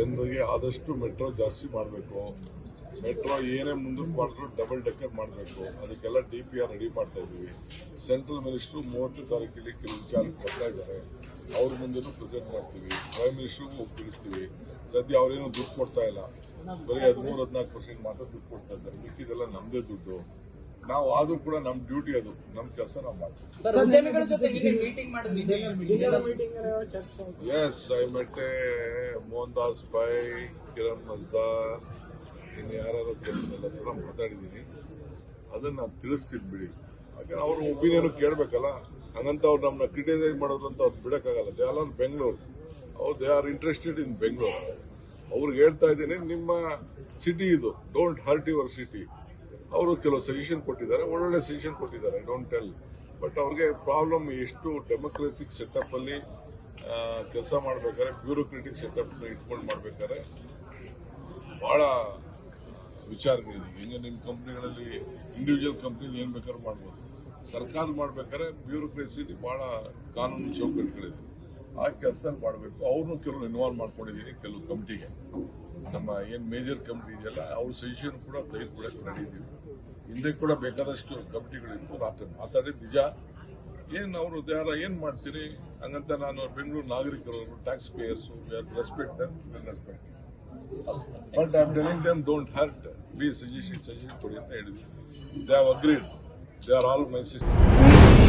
ಜನರಿಗೆ ಆದಷ್ಟು ಮೆಟ್ರೋ ಜಾಸ್ತಿ ಮಾಡಬೇಕು. ಮೆಟ್ರೋ ಏನೇ ಮುಂದಕ್ಕೆ ಮಾಡಿದ್ರು ಡಬಲ್ ಡೆಕ್ಕರ್ ಮಾಡಬೇಕು. ಅದಕ್ಕೆಲ್ಲ ಡಿ ಪಿ ಆರ್ ರೆಡಿ ಮಾಡ್ತಾ ಇದ್ದೀವಿ ಸೆಂಟ್ರಲ್ ಮಿನಿಸ್ಟ್ರು ಮೂವತ್ತು ತಾರೀಕಿಗೆ ಕೆಲವು ವಿಚಾರಕ್ಕೆ ಬರ್ತಾ ಇದ್ದಾರೆ. ಅವ್ರ ಮುಂದೆನೂ ಪ್ರೆಸೆಂಟ್ ಮಾಡ್ತೀವಿ. ಪ್ರೈಮ್ ಮಿನಿಸ್ಟ್ರಿಗೂ ತಿಳಿಸ್ತೀವಿ. ಸದ್ಯ ಅವ್ರೇನು ದುಡ್ಡು ಕೊಡ್ತಾ ಇಲ್ಲ. ಬರೀ ಹದಿಮೂರು, ಹದಿನಾಲ್ಕು ಪರ್ಸೆಂಟ್ ಮಾತ್ರ ದುಡ್ಡು ಕೊಡ್ತಾ ಇದ್ದಾರೆ. ಮಿಕ್ಕಿದೆಲ್ಲ ನಮ್ಮದೇ ದುಡ್ಡು. ನಾವು ಆದ್ರೂ ಕೂಡ ನಮ್ಮ ಡ್ಯೂಟಿ ಅದು ನಮ್ಮ ಕೆಲಸ ನಾವು ಮಾಡ್ತೀವಿ. ಸರ್ ಉದ್ಯಮಿಗಳ ಜೊತೆ ನಿನ್ನೆ ಮೀಟಿಂಗ್ ಮಾಡಿದ್ವಿ. ಮೀಟಿಂಗ್ ಚರ್ಚೆ ಎಸ್ ಐ ಮೆಟ್ಟೆ ಮೋಹನ್ ದಾಸ್ ಪೈ ಕಿರಣ್ ಮಜ್ದಾರ್ ಇನ್ನು ಯಾರು ಕೂಡ ಮಾತಾಡಿದ್ದೀನಿ ಅದನ್ನ ನಾನು ತಿಳಿಸ್ತೀನಿ ಬಿಡಿ. ಯಾಕಂದ್ರೆ ಅವ್ರ ಒಪಿನಿಯನ್ ಕೇಳಬೇಕಲ್ಲ. ಹಂಗಂತ ಅವ್ರು ನಮ್ಮನ್ನ ಕ್ರಿಟಿಸೈಸ್ ಮಾಡೋದು ಅಂತ ಅವ್ರು ಬಿಡಕ್ಕಾಗಲ್ಲ. ದೇ ಆಲ್ ಆನ್ ಬೆಂಗಳೂರು ಅವ್ರು they are interested in Bengaluru ಅವ್ರಿಗೆ ಹೇಳ್ತಾ ಇದ್ದೀನಿ ನಿಮ್ಮ ಸಿಟಿ ಇದು. ಡೋಂಟ್ ಹರ್ಟ್ ಯುವರ್ ಸಿಟಿ ಅವರು ಕೆಲವು ಸಜೆಷನ್ ಕೊಟ್ಟಿದ್ದಾರೆ, ಒಳ್ಳೊಳ್ಳೆ ಸಜೆಷನ್ ಕೊಟ್ಟಿದ್ದಾರೆ ಐ ಡೋಂಟ್ ಟೆಲ್ ಬಟ್ ಅವ್ರಿಗೆ ಪ್ರಾಬ್ಲಮ್ ಎಷ್ಟು ಡೆಮೊಕ್ರೆಟಿಕ್ ಸೆಟಪ್ ಅಲ್ಲಿ ಕೆಲಸ ಮಾಡ್ಬೇಕಾದ್ರೆ ಬ್ಯೂರೋಕ್ರೆಟಿಕ್ ಸೆಟಪ್ ಇಟ್ಕೊಂಡು ಮಾಡ್ಬೇಕಾದ್ರೆ ಬಹಳ ವಿಚಾರಗಳಿದೆ. ಹೆಂಗೆ ನಿಮ್ಮ ಕಂಪ್ನಿಗಳಲ್ಲಿ ಇಂಡಿವಿಜುವಲ್ ಕಂಪ್ನಿ ಏನು ಬೇಕಾದ್ರೂ ಮಾಡ್ಬೋದು. ಸರ್ಕಾರ ಮಾಡ್ಬೇಕಾದ್ರೆ ಬ್ಯೂರೋಕ್ರೆಸಿ ಬಹಳ ಕಾನೂನು ಚೌಕಟ್ಟುಗಳಿದೆ ಆ ಕೆಲಸ ಮಾಡಬೇಕು. ಅವ್ರನ್ನೂ ಕೆಲವು ಇನ್ವಾಲ್ವ್ ಮಾಡ್ಕೊಂಡಿದ್ದೀನಿ ಕೆಲವು ಕಮಿಟಿಗೆ ನಮ್ಮ ಏನ್ ಮೇಜರ್ ಕಮಿಟಿ ಇದೆಯಲ್ಲ, ಅವ್ರ ಸಜೆಷನ್ ಕೂಡ ತೆಗೆದುಕೊಳ್ಳಕ್ಕೆ ನಡೀತೀವಿ ಹಿಂದೆ ಕೂಡ ಬೇಕಾದಷ್ಟು ಕಮಿಟಿಗಳಿತ್ತು, ರಾತ್ರಿ ಮಾತಾಡಿ, ನಿಜ, ಏನ್ ಅವರು ಯಾರ ಏನು ಮಾಡ್ತೀರಿ? ಹಂಗಂತ ನಾನು ಬೆಂಗಳೂರು ನಾಗರಿಕರು tax payers respect but I telling them don't hurt be suggestion suggestion ಕೊಡಿ ಅಂತ ಹೇಳಿದ್ವಿ. They agreed they are all my sister